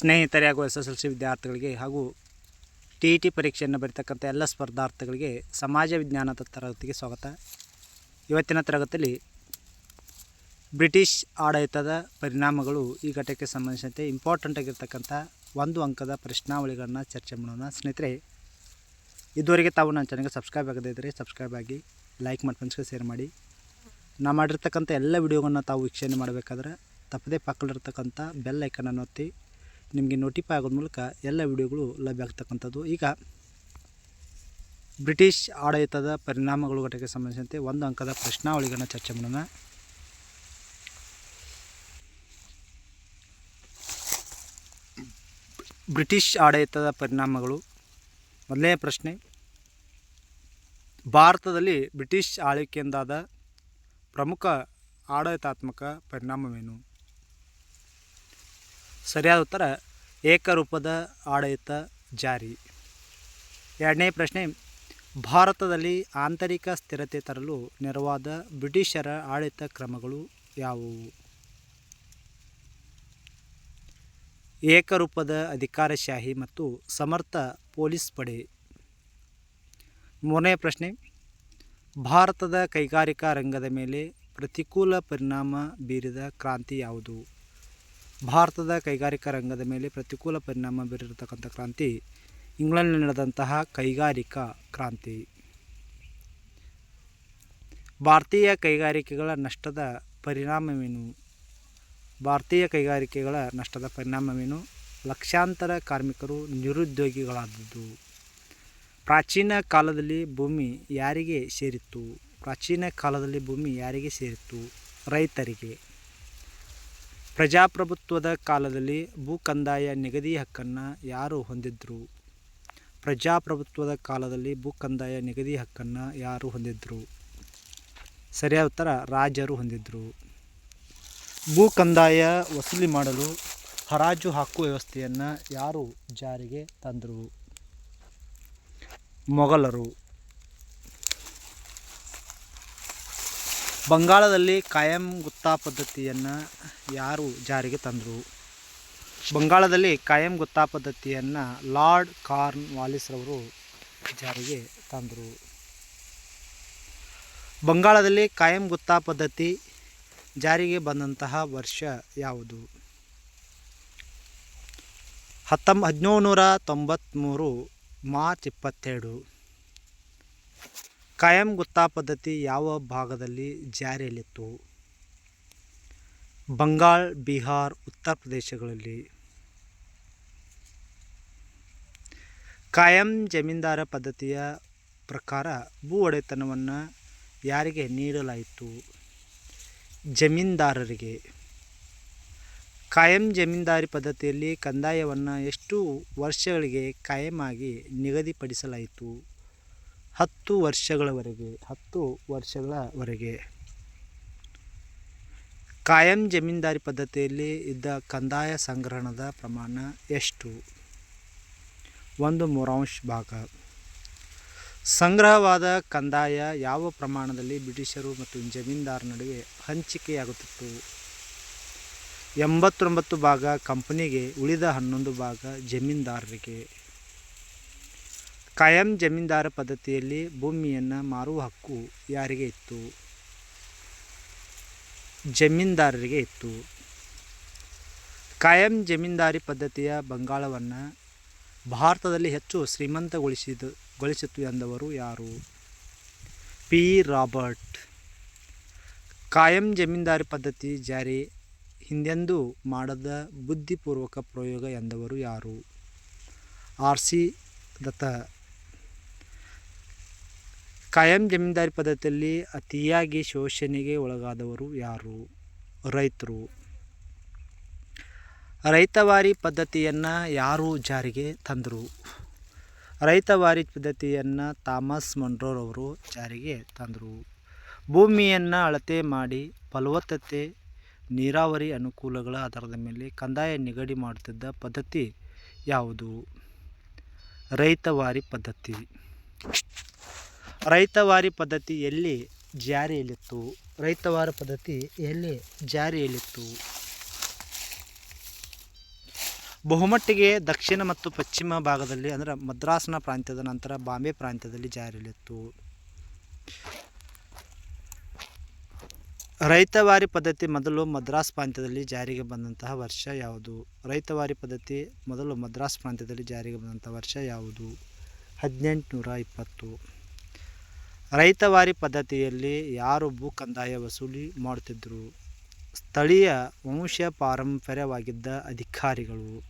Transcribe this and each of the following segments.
ಸ್ನೇಹಿತರೆ ಹಾಗೂ S S L C ವಿದ್ಯಾರ್ಥಿಗಳಿಗೆ ಹಾಗೂ ಟಿ ಇ ಟಿ ಪರೀಕ್ಷೆಯನ್ನು ಬರೀತಕ್ಕಂಥ ಎಲ್ಲ ಸ್ಪರ್ಧಾರ್ಥಿಗಳಿಗೆ ಸಮಾಜ ವಿಜ್ಞಾನದ ತರಗತಿಗೆ ಸ್ವಾಗತ. ಇವತ್ತಿನ ತರಗತಿಯಲ್ಲಿ ಬ್ರಿಟಿಷ್ ಆಡಳಿತದ ಪರಿಣಾಮಗಳು ಈ ಘಟಕ್ಕೆ ಸಂಬಂಧಿಸಿದಂತೆ ಇಂಪಾರ್ಟೆಂಟ್ ಆಗಿರ್ತಕ್ಕಂಥ ಒಂದು ಅಂಕದ ಪ್ರಶ್ನಾವಳಿಗಳನ್ನು ಚರ್ಚೆ ಮಾಡೋಣ. ಸ್ನೇಹಿತರೆ, ಇದುವರೆಗೆ ತಾವು ನನ್ನ ಚಾನಲ್ಗೆ ಸಬ್ಸ್ಕ್ರೈಬ್ ಆಗದೇ ಇದ್ದರೆ ಸಬ್ಸ್ಕ್ರೈಬ್ ಆಗಿ ಲೈಕ್ ಮಾಡಿ ಫ್ರೆಂಡ್ಸ್ಗೆ ಶೇರ್ ಮಾಡಿ. ನಾ ಮಾಡಿರ್ತಕ್ಕಂಥ ಎಲ್ಲ ವಿಡಿಯೋಗಳನ್ನ ತಾವು ವೀಕ್ಷಣೆ ಮಾಡಬೇಕಾದ್ರೆ ತಪ್ಪದೇ ಪಕ್ಕದಲ್ಲಿರ್ತಕ್ಕಂಥ ಬೆಲ್ ಐಕನನ್ನು ಒತ್ತಿ ನಿಮಗೆ ನೋಟಿಫೈ ಆಗೋದ್ರ ಮೂಲಕ ಎಲ್ಲ ವಿಡಿಯೋಗಳು ಲಭ್ಯ ಆಗ್ತಕ್ಕಂಥದ್ದು. ಈಗ ಬ್ರಿಟಿಷ್ ಆಡಳಿತದ ಪರಿಣಾಮಗಳು ಘಟಕ್ಕೆ ಸಂಬಂಧಿಸಿದಂತೆ ಒಂದು ಅಂಕದ ಪ್ರಶ್ನಾವಳಿಗಳನ್ನು ಚರ್ಚೆ ಮಾಡೋಣ. ಬ್ರಿಟಿಷ್ ಆಡಳಿತದ ಪರಿಣಾಮಗಳು. ಮೊದಲನೇ ಪ್ರಶ್ನೆ. ಭಾರತದಲ್ಲಿ ಬ್ರಿಟಿಷ್ ಆಳ್ವಿಕೆಯಿಂದಾದ ಪ್ರಮುಖ ಆಡಳಿತಾತ್ಮಕ ಪರಿಣಾಮವೇನು? ಸರಿಯಾದ ಉತ್ತರ, ಏಕರೂಪದ ಆಡಳಿತ ಜಾರಿ. ಎರಡನೇ ಪ್ರಶ್ನೆ, ಭಾರತದಲ್ಲಿ ಆಂತರಿಕ ಸ್ಥಿರತೆ ತರಲು ನೆರವಾದ ಬ್ರಿಟಿಷರ ಆಡಳಿತ ಕ್ರಮಗಳು ಯಾವುವು? ಏಕರೂಪದ ಅಧಿಕಾರಶಾಹಿ ಮತ್ತು ಸಮರ್ಥ ಪೊಲೀಸ್ ಪಡೆ. ಮೂರನೇ ಪ್ರಶ್ನೆ, ಭಾರತದ ಕೈಗಾರಿಕಾ ರಂಗದ ಮೇಲೆ ಪ್ರತಿಕೂಲ ಪರಿಣಾಮ ಬೀರಿದ ಕ್ರಾಂತಿ ಯಾವುದು? ಭಾರತದ ಕೈಗಾರಿಕಾ ರಂಗದ ಮೇಲೆ ಪ್ರತಿಕೂಲ ಪರಿಣಾಮ ಬೀರಿರತಕ್ಕಂಥ ಕ್ರಾಂತಿ, ಇಂಗ್ಲೆಂಡ್ನಲ್ಲಿ ನಡೆದಂತಹ ಕೈಗಾರಿಕಾ ಕ್ರಾಂತಿ. ಭಾರತೀಯ ಕೈಗಾರಿಕೆಗಳ ನಷ್ಟದ ಪರಿಣಾಮವೇನು? ಭಾರತೀಯ ಕೈಗಾರಿಕೆಗಳ ನಷ್ಟದ ಪರಿಣಾಮವೇನು? ಲಕ್ಷಾಂತರ ಕಾರ್ಮಿಕರು ನಿರುದ್ಯೋಗಿಗಳಾದದ್ದು. ಪ್ರಾಚೀನ ಕಾಲದಲ್ಲಿ ಭೂಮಿ ಯಾರಿಗೆ ಸೇರಿತ್ತು? ಪ್ರಾಚೀನ ಕಾಲದಲ್ಲಿ ಭೂಮಿ ಯಾರಿಗೆ ಸೇರಿತ್ತು? ರೈತರಿಗೆ. ಪ್ರಜಾಪ್ರಭುತ್ವದ ಕಾಲದಲ್ಲಿ ಭೂ ಕಂದಾಯ ನಿಗದಿ ಹಕ್ಕನ್ನು ಯಾರು ಹೊಂದಿದ್ರು? ಪ್ರಜಾಪ್ರಭುತ್ವದ ಕಾಲದಲ್ಲಿ ಭೂ ಕಂದಾಯ ನಿಗದಿ ಹಕ್ಕನ್ನು ಯಾರು ಹೊಂದಿದ್ರು? ಸರಿಯಾದ ಉತ್ತರ, ರಾಜರು ಹೊಂದಿದ್ರು. ಭೂ ಕಂದಾಯ ವಸೂಲಿ ಮಾಡಲು ಹರಾಜು ಹಾಕುವ ವ್ಯವಸ್ಥೆಯನ್ನು ಯಾರು ಜಾರಿಗೆ ತಂದರು? ಮೊಘಲರು. ಬಂಗಾಳದಲ್ಲಿ ಕಾಯಂ ಗುತ್ತಾ ಪದ್ಧತಿಯನ್ನು ಯಾರು ಜಾರಿಗೆ ತಂದರು? ಬಂಗಾಳದಲ್ಲಿ ಕಾಯಂ ಗುತ್ತಾ ಪದ್ಧತಿಯನ್ನು ಲಾರ್ಡ್ ಕಾರ್ನ್ ವಾಲಿಸ್ರವರು ಜಾರಿಗೆ ತಂದರು. ಬಂಗಾಳದಲ್ಲಿ ಕಾಯಂ ಗುತ್ತಾ ಪದ್ಧತಿ ಜಾರಿಗೆ ಬಂದಂತಹ ವರ್ಷ ಯಾವುದು? ಹತ್ತೊಂಬ ಹದಿನೇಳು ನೂರ ತೊಂಬತ್ತ್ಮೂರು ಮಾರ್ಚ್ ಇಪ್ಪತ್ತೆರಡು. ಕಾಯಂ ಗುತ್ತಾ ಪದ್ಧತಿ ಯಾವ ಭಾಗದಲ್ಲಿ ಜಾರಿಯಲ್ಲಿತ್ತು? ಬಂಗಾಳ, ಬಿಹಾರ್, ಉತ್ತರ ಪ್ರದೇಶಗಳಲ್ಲಿ. ಕಾಯಂ ಜಮೀನ್ದಾರ ಪದ್ಧತಿಯ ಪ್ರಕಾರ ಭೂ ಒಡೆತನವನ್ನು ಯಾರಿಗೆ ನೀಡಲಾಯಿತು? ಜಮೀನ್ದಾರರಿಗೆ. ಕಾಯಂ ಜಮೀನ್ದಾರಿ ಪದ್ಧತಿಯಲ್ಲಿ ಕಂದಾಯವನ್ನು ಎಷ್ಟು ವರ್ಷಗಳಿಗೆ ಕಾಯಮಾಗಿ ನಿಗದಿಪಡಿಸಲಾಯಿತು? ಹತ್ತು ವರ್ಷಗಳವರೆಗೆ ಹತ್ತು ವರ್ಷಗಳವರೆಗೆ. ಕಾಯಂ ಜಮೀನ್ದಾರಿ ಪದ್ಧತಿಯಲ್ಲಿ ಇದ್ದ ಕಂದಾಯ ಸಂಗ್ರಹಣದ ಪ್ರಮಾಣ ಎಷ್ಟು? ಒಂದು ಮೂರಾಂಶ ಭಾಗ. ಸಂಗ್ರಹವಾದ ಕಂದಾಯ ಯಾವ ಪ್ರಮಾಣದಲ್ಲಿ ಬ್ರಿಟಿಷರು ಮತ್ತು ಜಮೀನ್ದಾರ ನಡುವೆ ಹಂಚಿಕೆಯಾಗುತ್ತಿತ್ತು? ಎಂಬತ್ತೊಂಬತ್ತು ಭಾಗ ಕಂಪನಿಗೆ, ಉಳಿದ ಹನ್ನೊಂದು ಭಾಗ ಜಮೀನ್ದಾರರಿಗೆ. ಕಾಯಂ ಜಮೀನ್ದಾರ ಪದ್ಧತಿಯಲ್ಲಿ ಭೂಮಿಯನ್ನು ಮಾರುವ ಹಕ್ಕು ಯಾರಿಗೆ ಇತ್ತು? ಜಮೀನ್ದಾರರಿಗೆ ಇತ್ತು. ಕಾಯಂ ಜಮೀನ್ದಾರಿ ಪದ್ಧತಿಯ ಬಂಗಾಳವನ್ನು ಭಾರತದಲ್ಲಿ ಹೆಚ್ಚು ಶ್ರೀಮಂತಗೊಳಿಸಿದ, ಗೊಳಿಸಿತು ಎಂದವರು ಯಾರು? ಪಿ. ರಾಬರ್ಟ್. ಕಾಯಂ ಜಮೀನ್ದಾರಿ ಪದ್ಧತಿ ಜಾರಿ ಹಿಂದೆಂದೂ ಮಾಡದ ಬುದ್ಧಿಪೂರ್ವಕ ಪ್ರಯೋಗ ಎಂದವರು ಯಾರು? ಆರ್ ಸಿ ದತ್ತ ಕಾಯಂ ಜಮೀನ್ದಾರಿ ಪದ್ಧತಿಯಲ್ಲಿ ಅತಿಯಾಗಿ ಶೋಷಣೆಗೆ ಒಳಗಾದವರು ಯಾರು? ರೈತರು. ರೈತವಾರಿ ಪದ್ಧತಿಯನ್ನು ಯಾರು ಜಾರಿಗೆ ತಂದರು? ರೈತವಾರಿ ಪದ್ಧತಿಯನ್ನು ಥಾಮಸ್ ಮಂಡ್ರೋರವರು ಜಾರಿಗೆ ತಂದರು. ಭೂಮಿಯನ್ನು ಅಳತೆ ಮಾಡಿ ಫಲವತ್ತತೆ, ನೀರಾವರಿ ಅನುಕೂಲಗಳ ಆಧಾರದ ಮೇಲೆ ಕಂದಾಯ ನಿಗಡಿ ಮಾಡುತ್ತಿದ್ದ ಪದ್ಧತಿ ಯಾವುದು? ರೈತವಾರಿ ಪದ್ಧತಿ. ರೈತವಾರಿ ಪದ್ಧತಿ ಎಲ್ಲಿ ಜಾರಿಯಲ್ಲಿತ್ತು? ರೈತವಾರಿ ಪದ್ಧತಿ ಎಲ್ಲಿ ಜಾರಿಯಲ್ಲಿತ್ತು? ಬಹುಮಟ್ಟಿಗೆ ದಕ್ಷಿಣ ಮತ್ತು ಪಶ್ಚಿಮ ಭಾಗದಲ್ಲಿ, ಅಂದರೆ ಮದ್ರಾಸ್ನ ಪ್ರಾಂತ್ಯದ ನಂತರ ಬಾಂಬೆ ಪ್ರಾಂತ್ಯದಲ್ಲಿ ಜಾರಿಯಲ್ಲಿತ್ತು. ರೈತವಾರಿ ಪದ್ಧತಿ ಮೊದಲು ಮದ್ರಾಸ್ ಪ್ರಾಂತ್ಯದಲ್ಲಿ ಜಾರಿಗೆ ಬಂದಂತಹ ವರ್ಷ ಯಾವುದು? ರೈತವಾರಿ ಪದ್ಧತಿ ಮೊದಲು ಮದ್ರಾಸ್ ಪ್ರಾಂತ್ಯದಲ್ಲಿ ಜಾರಿಗೆ ಬಂದಂತಹ ವರ್ಷ ಯಾವುದು? ಹದಿನೆಂಟುನೂರ ಇಪ್ಪತ್ತು. ರೈತವಾರಿ ಪದ್ಧತಿಯಲ್ಲಿ ಯಾರು ಭೂ ಕಂದಾಯ ವಸೂಲಿ ಮಾಡುತ್ತಿದ್ದರು ಸ್ಥಳೀಯ ವಂಶ ಪಾರಂಪರ್ಯವಾಗಿದ್ದ ಅಧಿಕಾರಿಗಳು.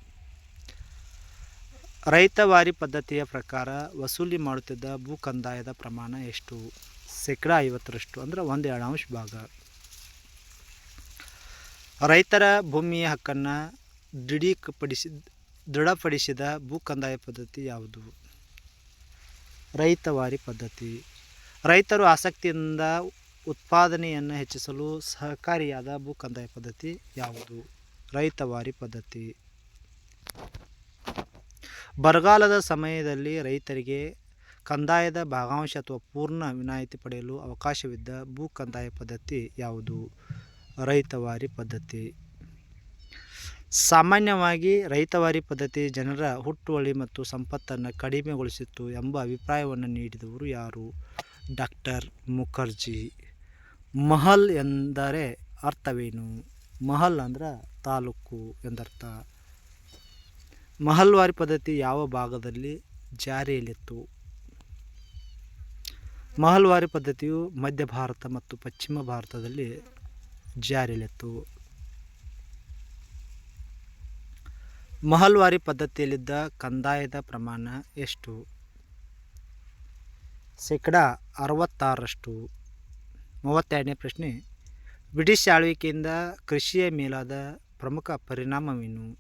ರೈತವಾರಿ ಪದ್ಧತಿಯ ಪ್ರಕಾರ ವಸೂಲಿ ಮಾಡುತ್ತಿದ್ದ ಭೂ ಕಂದಾಯದ ಪ್ರಮಾಣ ಎಷ್ಟು? ಶೇಕಡ ಐವತ್ತರಷ್ಟು ಅಂದರೆ ಒಂದು ಎರಡಾಂಶ ಭಾಗ. ರೈತರ ಭೂಮಿಯ ಹಕ್ಕನ್ನು ದೃಢೀಕಪಡಿಸಿ, ದೃಢಪಡಿಸಿದ ಭೂ ಕಂದಾಯ ಪದ್ಧತಿ ಯಾವುದು? ರೈತವಾರಿ ಪದ್ಧತಿ. ರೈತರು ಆಸಕ್ತಿಯಿಂದ ಉತ್ಪಾದನೆಯನ್ನು ಹೆಚ್ಚಿಸಲು ಸಹಕಾರಿಯಾದ ಭೂ ಕಂದಾಯ ಪದ್ಧತಿ ಯಾವುದು? ರೈತವಾರಿ ಪದ್ಧತಿ. ಬರಗಾಲದ ಸಮಯದಲ್ಲಿ ರೈತರಿಗೆ ಕಂದಾಯದ ಭಾಗಾಂಶ ಅಥವಾ ಪೂರ್ಣ ವಿನಾಯಿತಿ ಪಡೆಯಲು ಅವಕಾಶವಿದ್ದ ಭೂ ಕಂದಾಯ ಪದ್ಧತಿ ಯಾವುದು? ರೈತವಾರಿ ಪದ್ಧತಿ. ಸಾಮಾನ್ಯವಾಗಿ ರೈತವಾರಿ ಪದ್ಧತಿ ಜನರ ಹುಟ್ಟುವಳಿ ಮತ್ತು ಸಂಪತ್ತನ್ನು ಕಡಿಮೆಗೊಳಿಸಿತ್ತು ಎಂಬ ಅಭಿಪ್ರಾಯವನ್ನು ನೀಡಿದವರು ಯಾರು? ಡಾಕ್ಟರ್ ಮುಖರ್ಜಿ. ಮಹಲ್ ಎಂದರೆ ಅರ್ಥವೇನು? ಮಹಲ್ ಅಂದ್ರೆ ತಾಲೂಕು ಎಂದರ್ಥ. ಮಹಲ್ವಾರಿ ಪದ್ಧತಿ ಯಾವ ಭಾಗದಲ್ಲಿ ಜಾರಿಯಲ್ಲಿತ್ತು? ಮಹಲ್ವಾರಿ ಪದ್ಧತಿಯು ಮಧ್ಯ ಭಾರತ ಮತ್ತು ಪಶ್ಚಿಮ ಭಾರತದಲ್ಲಿ ಜಾರಿಯಲ್ಲಿತ್ತು. ಮಹಲ್ವಾರಿ ಪದ್ಧತಿಯಲ್ಲಿದ್ದ ಕಂದಾಯದ ಪ್ರಮಾಣ ಎಷ್ಟು? ಶೇಕಡ ಅರವತ್ತಾರರಷ್ಟು ಮೂವತ್ತೆರಡನೇ ಪ್ರಶ್ನೆ, ಬ್ರಿಟಿಷ್ ಆಳ್ವಿಕೆಯಿಂದ ಕೃಷಿಯ ಮೇಲಾದ ಪ್ರಮುಖ ಪರಿಣಾಮವೇನು?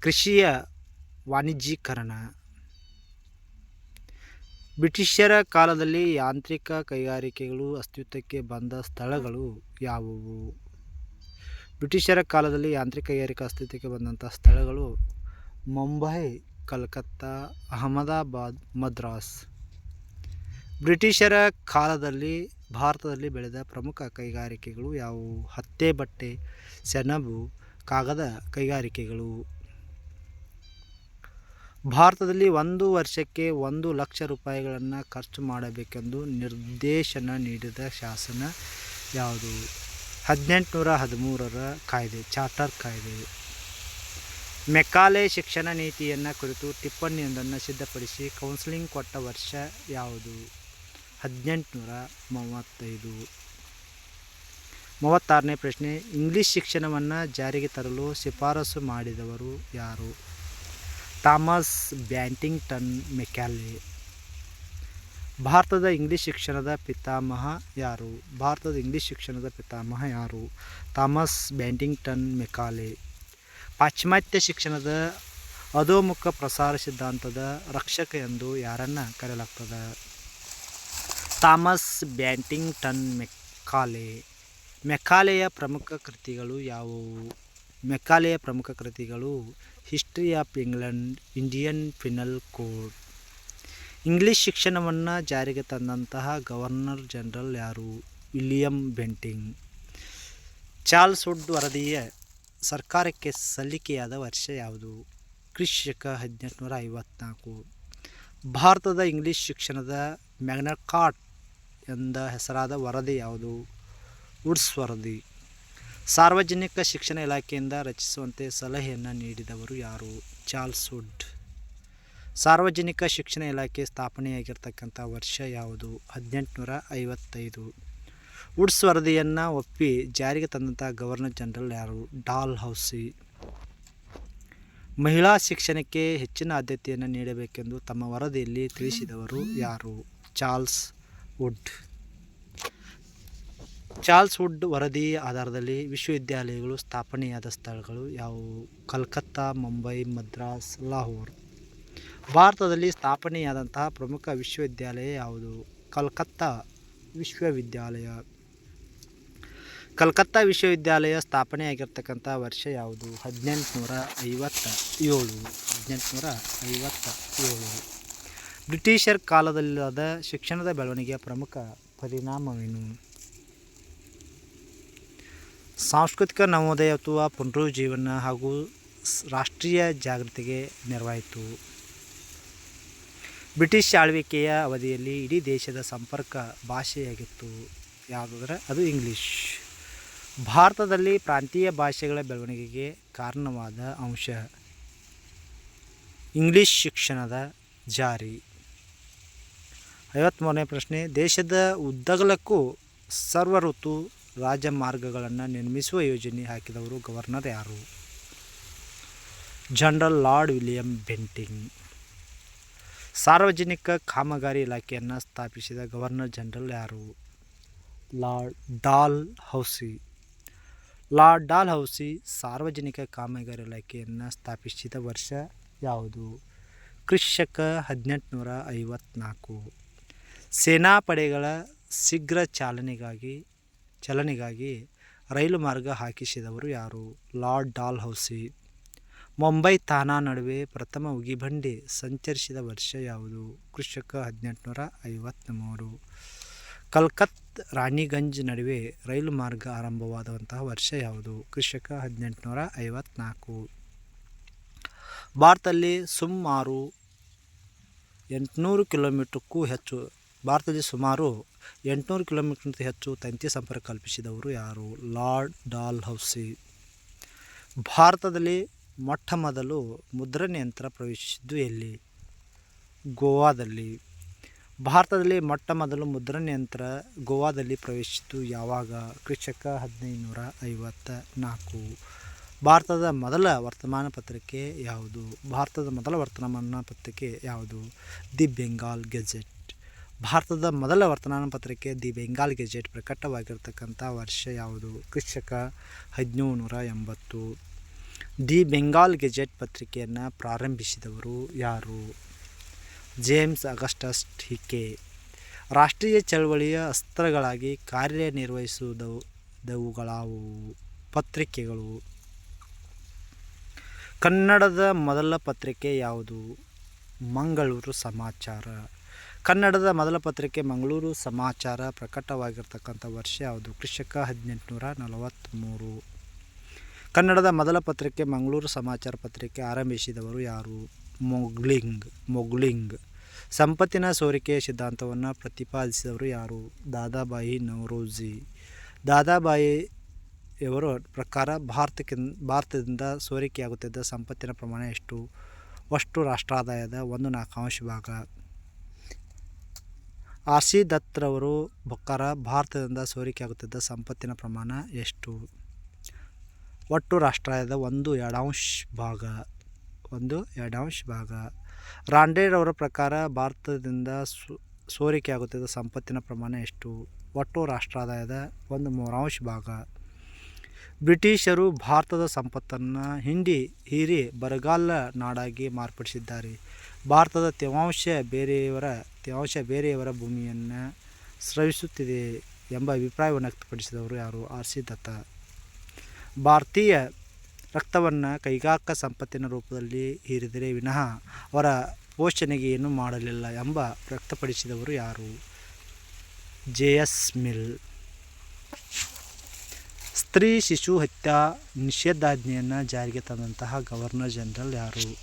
ಕೃಷಿಯ ವಾಣಿಜ್ಯೀಕರಣ. ಬ್ರಿಟಿಷರ ಕಾಲದಲ್ಲಿ ಯಾಂತ್ರಿಕ ಕೈಗಾರಿಕೆಗಳು ಅಸ್ತಿತ್ವಕ್ಕೆ ಬಂದ ಸ್ಥಳಗಳು ಯಾವುವು? ಬ್ರಿಟಿಷರ ಕಾಲದಲ್ಲಿ ಯಾಂತ್ರಿಕ ಕೈಗಾರಿಕೆ ಅಸ್ತಿತ್ವಕ್ಕೆ ಬಂದಂಥ ಸ್ಥಳಗಳು ಮುಂಬೈ, ಕಲ್ಕತ್ತಾ, ಅಹಮದಾಬಾದ್, ಮದ್ರಾಸ್. ಬ್ರಿಟಿಷರ ಕಾಲದಲ್ಲಿ ಭಾರತದಲ್ಲಿ ಬೆಳೆದ ಪ್ರಮುಖ ಕೈಗಾರಿಕೆಗಳು ಯಾವುವು? ಹತ್ತೆ, ಬಟ್ಟೆ, ಸೆಣಬು, ಕಾಗದ ಕೈಗಾರಿಕೆಗಳು. ಭಾರತದಲ್ಲಿ ಒಂದು ವರ್ಷಕ್ಕೆ ಒಂದು ಲಕ್ಷ ರೂಪಾಯಿಗಳನ್ನು ಖರ್ಚು ಮಾಡಬೇಕೆಂದು ನಿರ್ದೇಶನ ನೀಡಿದ ಶಾಸನ ಯಾವುದು? ಹದಿನೆಂಟುನೂರ ಹದಿಮೂರರ ಕಾಯ್ದೆ, ಚಾರ್ಟರ್ ಕಾಯ್ದೆ. ಮೆಕಾಲೆ ಶಿಕ್ಷಣ ನೀತಿಯನ್ನು ಕುರಿತು ಟಿಪ್ಪಣಿಯೊಂದನ್ನು ಸಿದ್ಧಪಡಿಸಿ ಕೌನ್ಸಿಲಿಂಗ್ ಕೊಟ್ಟ ವರ್ಷ ಯಾವುದು? ಹದಿನೆಂಟುನೂರ ಮೂವತ್ತೈದು ಮೂವತ್ತಾರನೇ ಪ್ರಶ್ನೆ, ಇಂಗ್ಲಿಷ್ ಶಿಕ್ಷಣವನ್ನು ಜಾರಿಗೆ ತರಲು ಶಿಫಾರಸು ಮಾಡಿದವರು ಯಾರು? Thomas Babington Macaulay. ಭಾರತದ ಇಂಗ್ಲಿಷ್ ಶಿಕ್ಷಣದ ಪಿತಾಮಹ ಯಾರು? ಭಾರತದ ಇಂಗ್ಲಿಷ್ ಶಿಕ್ಷಣದ ಪಿತಾಮಹ ಯಾರು? ಥಾಮಸ್ ಬ್ಯಾಂಟಿಂಗ್ಟನ್ ಮೆಕಾಲೆ ಪಾಶ್ಚಿಮಾತ್ಯ ಶಿಕ್ಷಣದ ಅಧೋಮುಖ ಪ್ರಸಾರ ಸಿದ್ಧಾಂತದ ರಕ್ಷಕ ಎಂದು ಯಾರನ್ನು ಕರೆಯಲಾಗ್ತದೆ? ಥಾಮಸ್ ಬ್ಯಾಂಟಿಂಗ್ಟನ್ ಮೆಕ್ಕಾಲೆ. ಮೆಕ್ಕಾಲೆಯ ಪ್ರಮುಖ ಕೃತಿಗಳು ಯಾವುವು? ಮೆಕ್ಕಾಲೆಯ ಪ್ರಮುಖ ಕೃತಿಗಳು history of England, Indian penal code. English ಶಿಕ್ಷಣವನ್ನು ಜಾರಿಗೆ ತಂದಂತಹ ಗವರ್ನರ್ ಜನರಲ್ ಯಾರು? William Bentinck. ಚಾರ್ಲ್ಸ್ ವುಡ್ ವರದಿಯ ಸರ್ಕಾರಕ್ಕೆ ಸಲ್ಲಿಕೆಯಾದ ವರ್ಷ ಯಾವುದು? ಕ್ರಿಶಕ ಹದಿನೆಂಟುನೂರ ಐವತ್ನಾಲ್ಕು. ಭಾರತದ ಇಂಗ್ಲಿಷ್ ಶಿಕ್ಷಣದ ಮ್ಯಾಗ್ನಾಕಾಟ್ ಎಂದ ಹೆಸರಾದ ವರದಿ ಯಾವುದು? ವುಡ್ಸ್ ವರದಿ. ಸಾರ್ವಜನಿಕ ಶಿಕ್ಷಣ ಇಲಾಖೆಯಿಂದ ರಚಿಸುವಂತೆ ಸಲಹೆಯನ್ನು ನೀಡಿದವರು ಯಾರು? Charles Wood. ಸಾರ್ವಜನಿಕ ಶಿಕ್ಷಣ ಇಲಾಖೆ ಸ್ಥಾಪನೆಯಾಗಿರ್ತಕ್ಕಂಥ ವರ್ಷ ಯಾವುದು? ಹದಿನೆಂಟುನೂರ ಐವತ್ತೈದು ವುಡ್ಸ್ ವರದಿಯನ್ನು ಒಪ್ಪಿ ಜಾರಿಗೆ ತಂದಂಥ ಗವರ್ನರ್ ಜನರಲ್ ಯಾರು? Dalhousie. ಮಹಿಳಾ ಶಿಕ್ಷಣಕ್ಕೆ ಹೆಚ್ಚಿನ ಆದ್ಯತೆಯನ್ನು ನೀಡಬೇಕೆಂದು ತಮ್ಮ ವರದಿಯಲ್ಲಿ ತಿಳಿಸಿದವರು ಯಾರು? Charles wood. ಚಾರ್ಲ್ಸ್ ವುಡ್ ವರದಿ ಆಧಾರದಲ್ಲಿ ವಿಶ್ವವಿದ್ಯಾಲಯಗಳು ಸ್ಥಾಪನೆಯಾದ ಸ್ಥಳಗಳು ಯಾವುವು? ಕಲ್ಕತ್ತಾ, ಮುಂಬೈ, ಮದ್ರಾಸ್, ಲಾಹೋರ್. ಭಾರತದಲ್ಲಿ ಸ್ಥಾಪನೆಯಾದಂತಹ ಪ್ರಮುಖ ವಿಶ್ವವಿದ್ಯಾಲಯ ಯಾವುದು? ಕಲ್ಕತ್ತಾ ವಿಶ್ವವಿದ್ಯಾಲಯ. ಕಲ್ಕತ್ತಾ ವಿಶ್ವವಿದ್ಯಾಲಯ ಸ್ಥಾಪನೆಯಾಗಿರ್ತಕ್ಕಂಥ ವರ್ಷ ಯಾವುದು? ಹದಿನೆಂಟುನೂರ ಐವತ್ತ ಏಳು ಹದಿನೆಂಟುನೂರ ಐವತ್ತ ಏಳು ಬ್ರಿಟಿಷರ್ ಕಾಲದಲ್ಲಾದ ಶಿಕ್ಷಣದ ಬೆಳವಣಿಗೆಯ ಪ್ರಮುಖ ಪರಿಣಾಮವೇನು? ಸಾಂಸ್ಕೃತಿಕ ನವೋದಯ ಅಥವಾ ಪುನರುಜ್ಜೀವನ ಹಾಗೂ ರಾಷ್ಟ್ರೀಯ ಜಾಗೃತಿಗೆ ನೆರವಾಯಿತು. ಬ್ರಿಟಿಷ್ ಆಳ್ವಿಕೆಯ ಅವಧಿಯಲ್ಲಿ ಇಡೀ ದೇಶದ ಸಂಪರ್ಕ ಭಾಷೆಯಾಗಿತ್ತು. ಯಾವುದಾದ್ರೆ ಅದು ಇಂಗ್ಲೀಷ್. ಭಾರತದಲ್ಲಿ ಪ್ರಾಂತೀಯ ಭಾಷೆಗಳ ಬೆಳವಣಿಗೆಗೆ ಕಾರಣವಾದ ಅಂಶ. ಇಂಗ್ಲೀಷ್ ಶಿಕ್ಷಣದ ಜಾರಿ. ಐವತ್ತ್ಮೂರನೇ ಪ್ರಶ್ನೆ, ದೇಶದ ಉದ್ದಗಲಕ್ಕೂ ಸರ್ವ ಋತು ರಾಜಮಾರ್ಗಗಳನ್ನು ನಿರ್ಮಿಸುವ ಯೋಜನೆ ಹಾಕಿದವರು ಗವರ್ನರ್ ಯಾರು? General lord William Bentinck. ಸಾರ್ವಜನಿಕ ಕಾಮಗಾರಿ ಇಲಾಖೆಯನ್ನು ಸ್ಥಾಪಿಸಿದ ಗವರ್ನರ್ ಜನರಲ್ ಯಾರು? Lord Dalhousie. Lord Dalhousie ಸಾರ್ವಜನಿಕ ಕಾಮಗಾರಿ ಇಲಾಖೆಯನ್ನು ಸ್ಥಾಪಿಸಿದ ವರ್ಷ ಯಾವುದು? ಕೃಷಕ ಹದಿನೆಂಟುನೂರ ಐವತ್ನಾಲ್ಕು. ಸೇನಾಪಡೆಗಳ ಶೀಘ್ರ ಚಾಲನೆಗಾಗಿ, ಚಲನೆಗಾಗಿ ರೈಲು ಮಾರ್ಗ ಹಾಕಿಸಿದವರು ಯಾರು? Lord Dalhousie Mumbai Thana ನಡುವೆ ಪ್ರಥಮ ಉಗಿಬಂಡಿ ಸಂಚರಿಸಿದ ವರ್ಷ ಯಾವುದು? ಕೃಷಕ ಹದಿನೆಂಟುನೂರ ಐವತ್ತ್ಮೂರು ಕಲ್ಕತ್ ರಾಣಿಗಂಜ್ ನಡುವೆ ರೈಲು ಮಾರ್ಗ ಆರಂಭವಾದಂತಹ ವರ್ಷ ಯಾವುದು? ಕೃಷಕ ಹದಿನೆಂಟುನೂರ ಐವತ್ನಾಲ್ಕು. ಭಾರತದಲ್ಲಿ ಸುಮಾರು ಎಂಟುನೂರು ಕಿಲೋಮೀಟ್ರಕ್ಕೂ ಹೆಚ್ಚು ಭಾರತದಲ್ಲಿ ಸುಮಾರು ಎಂಟುನೂರು ಕಿಲೋಮೀಟರ್ಗಿಂತ ಹೆಚ್ಚು ತಂತಿ ಸಂಪರ್ಕ ಕಲ್ಪಿಸಿದವರು ಯಾರು? ಲಾರ್ಡ್ ಡಾಲ್ ಹೌಸಿ ಭಾರತದಲ್ಲಿ ಮೊಟ್ಟ ಮೊದಲು ಮುದ್ರಣ ಯಂತ್ರ ಪ್ರವೇಶಿಸಿದ್ದು ಎಲ್ಲಿ? ಗೋವಾದಲ್ಲಿ. ಭಾರತದಲ್ಲಿ ಮೊಟ್ಟ ಮೊದಲು ಮುದ್ರಣ ಯಂತ್ರ ಗೋವಾದಲ್ಲಿ ಪ್ರವೇಶಿಸಿದ್ದು ಯಾವಾಗ? ಕೃಷಕ ಹದಿನೈದುನೂರ ಐವತ್ತ ನಾಲ್ಕು ಭಾರತದ ಮೊದಲ ವರ್ತಮಾನ ಪತ್ರಿಕೆ ಯಾವುದು? ಭಾರತದ ಮೊದಲ ವರ್ತಮಾನ ಪತ್ರಿಕೆ ಯಾವುದು? The Bengal gazette. ಭಾರತದ ಮೊದಲ ವರ್ತಮಾನ ಪತ್ರಿಕೆ ದಿ ಬೆಂಗಾಲ್ ಗೆಜೆಟ್ ಪ್ರಕಟವಾಗಿರ್ತಕ್ಕಂಥ ವರ್ಷ ಯಾವುದು? ಕೃಷಕ ಹದಿನೇಳು ನೂರ ಎಂಬತ್ತು. ದಿ ಬೆಂಗಾಲ್ ಗೆಜೆಟ್ ಪತ್ರಿಕೆಯನ್ನು ಪ್ರಾರಂಭಿಸಿದವರು ಯಾರು? James Augustus Hicky. ರಾಷ್ಟ್ರೀಯ ಚಳವಳಿಯ ಅಸ್ತ್ರಗಳಾಗಿ ಕಾರ್ಯನಿರ್ವಹಿಸುವುದವುಗಳಾವು? ಪತ್ರಿಕೆಗಳು. ಕನ್ನಡದ ಮೊದಲ ಪತ್ರಿಕೆ ಯಾವುದು? ಮಂಗಳೂರು ಸಮಾಚಾರ. ಕನ್ನಡದ ಮೊದಲ ಪತ್ರಿಕೆ ಮಂಗಳೂರು ಸಮಾಚಾರ ಪ್ರಕಟವಾಗಿರ್ತಕ್ಕಂಥ ವರ್ಷ ಯಾವುದು? ಕೃಷಕ ಹದಿನೆಂಟುನೂರ ನಲವತ್ತ್ಮೂರು ಕನ್ನಡದ ಮೊದಲ ಪತ್ರಿಕೆ ಮಂಗಳೂರು ಸಮಾಚಾರ ಪತ್ರಿಕೆ ಆರಂಭಿಸಿದವರು ಯಾರು? Mogling Mogling. ಸಂಪತ್ತಿನ ಸೋರಿಕೆಯ ಸಿದ್ಧಾಂತವನ್ನು ಪ್ರತಿಪಾದಿಸಿದವರು ಯಾರು? ದಾದಾಬಾಯಿ ನವರೋಜಿ. ದಾದಾಬಾಯಿ ಇವರ ಪ್ರಕಾರ ಭಾರತಕ್ಕೆ ಭಾರತದಿಂದ ಸೋರಿಕೆಯಾಗುತ್ತಿದ್ದ ಸಂಪತ್ತಿನ ಪ್ರಮಾಣ ಎಷ್ಟು? ಅಷ್ಟು ರಾಷ್ಟ್ರಾದಾಯದ ಒಂದು ನಾಲ್ಕಾಂಶ ಭಾಗ. ಆರ್ ಸಿ ದತ್ರವರು ಬೊಕ್ಕಾರ ಭಾರತದಿಂದ ಸೋರಿಕೆಯಾಗುತ್ತಿದ್ದ ಸಂಪತ್ತಿನ ಪ್ರಮಾಣ ಎಷ್ಟು? ಒಟ್ಟು ರಾಷ್ಟ್ರಾಯದ ಒಂದು ಎರಡಾಂಶ ಭಾಗ, ಒಂದು ಎರಡಾಂಶ ಭಾಗ. ರಾಂಡೇರವರ ಪ್ರಕಾರ ಭಾರತದಿಂದ ಸೋ, ಸೋರಿಕೆಯಾಗುತ್ತಿದ್ದ ಸಂಪತ್ತಿನ ಪ್ರಮಾಣ ಎಷ್ಟು? ಒಟ್ಟು ರಾಷ್ಟ್ರಾದಾಯದ ಒಂದು ಮೂರಾಂಶ ಭಾಗ. ಬ್ರಿಟಿಷರು ಭಾರತದ ಸಂಪತ್ತನ್ನು ಹಿಂಡಿ ಹೀರಿ ಬರಗಾಲ ನಾಡಾಗಿ ಮಾರ್ಪಡಿಸಿದ್ದಾರೆ. ಭಾರತದ ತೇವಾಂಶ ಬೇರೆಯವರ ತೇವಾಂಶ ಬೇರೆಯವರ ಭೂಮಿಯನ್ನು ಸ್ರವಿಸುತ್ತಿದೆ ಎಂಬ ಅಭಿಪ್ರಾಯವನ್ನು ವ್ಯಕ್ತಪಡಿಸಿದವರು ಯಾರು? R C Dutt. ಭಾರತೀಯ ರಕ್ತವನ್ನು ಕೈಗಾಕ ಸಂಪತ್ತಿನ ರೂಪದಲ್ಲಿ ಹೀರಿದರೆ ವಿನಃ ಅವರ ಪೋಷಣೆಗೆ ಏನೂ ಮಾಡಲಿಲ್ಲ ಎಂಬ ವ್ಯಕ್ತಪಡಿಸಿದವರು ಯಾರು? J S Mill. ಸ್ತ್ರೀ ಶಿಶು ಹತ್ಯಾ ನಿಷೇಧಾಜ್ಞೆಯನ್ನು ಜಾರಿಗೆ ತಂದಂತಹ ಗವರ್ನರ್ ಜನರಲ್ ಯಾರು?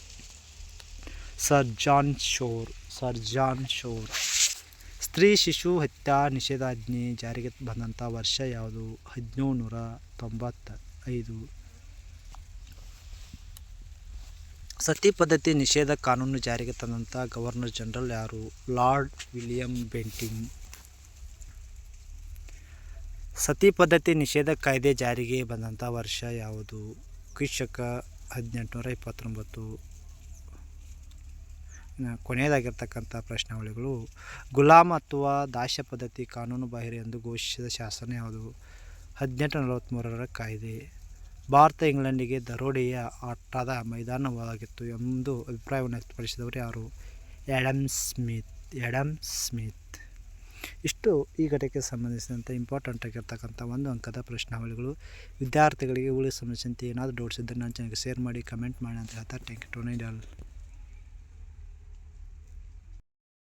Sir John Shore. Sir John Shore ಸ್ತ್ರೀ ಶಿಶು ಹತ್ಯಾ ನಿಷೇಧಾಜ್ಞೆ ಜಾರಿಗೆ ಬಂದಂಥ ವರ್ಷ ಯಾವುದು? ಹದಿನೇಳು ನೂರ ತೊಂಬತ್ತ ಐದು ಸತಿ ಪದ್ಧತಿ ನಿಷೇಧ ಕಾನೂನು ಜಾರಿಗೆ ತಂದಂಥ ಗವರ್ನರ್ ಜನರಲ್ ಯಾರು? Lord William Bentinck. ಸತಿ ಪದ್ಧತಿ ನಿಷೇಧ ಕಾಯ್ದೆ ಜಾರಿಗೆ ಬಂದಂಥ ವರ್ಷ ಯಾವುದು? ಕೃಷಕ ಹದಿನೆಂಟುನೂರ ಇಪ್ಪತ್ತೊಂಬತ್ತು. ಕೊನೆಯದಾಗಿರ್ತಕ್ಕಂಥ ಪ್ರಶ್ನಾವಳಿಗಳು ಗುಲಾಮ್ ಅಥವಾ ದಾಸ್ಯ ಪದ್ಧತಿ ಕಾನೂನು ಬಾಹಿರ ಎಂದು ಘೋಷಿಸಿದ ಶಾಸನ ಯಾವುದು? ಹದಿನೆಂಟು ನಲವತ್ತ್ಮೂರರ ಕಾಯ್ದೆ. ಭಾರತ ಇಂಗ್ಲೆಂಡಿಗೆ ದರೋಡೆಯ ಆಟದ ಮೈದಾನವಾಗಿತ್ತು ಎಂದು ಅಭಿಪ್ರಾಯವನ್ನು ವ್ಯಕ್ತಪಡಿಸಿದವರು ಯಾರು? Adam Smith Adam Smith. ಇಷ್ಟು ಈ ಘಟಕ್ಕೆ ಸಂಬಂಧಿಸಿದಂಥ ಇಂಪಾರ್ಟೆಂಟ್ ಆಗಿರ್ತಕ್ಕಂಥ ಒಂದು ಅಂಕದ ಪ್ರಶ್ನಾವಳಿಗಳು. ವಿದ್ಯಾರ್ಥಿಗಳಿಗೆ ಉಳಿ ಸಂಬಂಧಿಸಿದಂತೆ ಏನಾದರೂ ಡೌಟ್ಸ್ ಇದ್ದರೆ ನಾನು ಚೆನ್ನಾಗಿ ಶೇರ್ ಮಾಡಿ ಕಮೆಂಟ್ ಮಾಡಿ ಅಂತ ಹೇಳ್ತಾರೆ. Thank you to